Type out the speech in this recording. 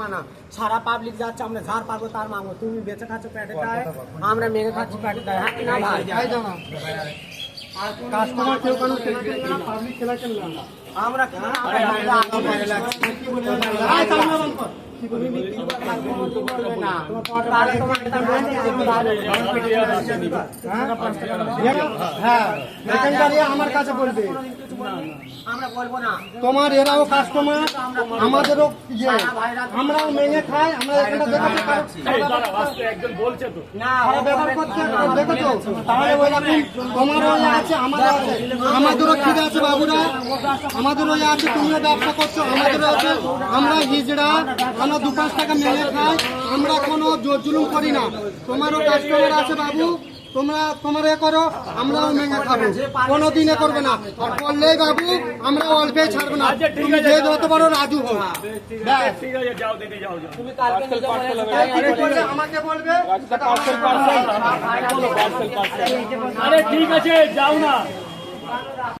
মানা সারা পাবলিক যাচ্ছে আমরা ঝাড় পাবো তার মাংবো তুমি বেঁচে খাচ্ছ প্যাটে দেয় আমরা মেঘে খাচ্ছি প্যাটে দেয় হ্যাঁ না ভাই কাস্টমার কেউ কোনো পাবলিক না আমরা তুমি বিক্রি করবে না, করবে না। তাহলে তোমার একটা হ্যাঁ এখানে আমার কাছে বলবে তোমার এরাও কাস্টমার আমাদেরও ইয়ে আমরাও মেনে খাই আমরা এখানে একজন বলছে তো ব্যবহার করছে দেখেছ তাহলে ওই রকম ইয়ে আছে আছে আমাদেরও খিদে আছে বাবুরা আমাদেরও ইয়ে আছে তুমিও ব্যবসা করছ আমাদেরও আছে আমরা হিজড়া আমরা দু পাঁচ টাকা মেনে খাই আমরা কোনো জোর জুলুম করি না তোমারও কাস্টমার আছে বাবু তোমরা তোমার এ করো আমরাও মেনে খাব কোনো দিনে করবে না আর করলেই বাবু আমরা অল্পে ছাড়বো না তুমি যে যত বড় রাজু হোক আমাকে বলবে আরে ঠিক আছে যাও না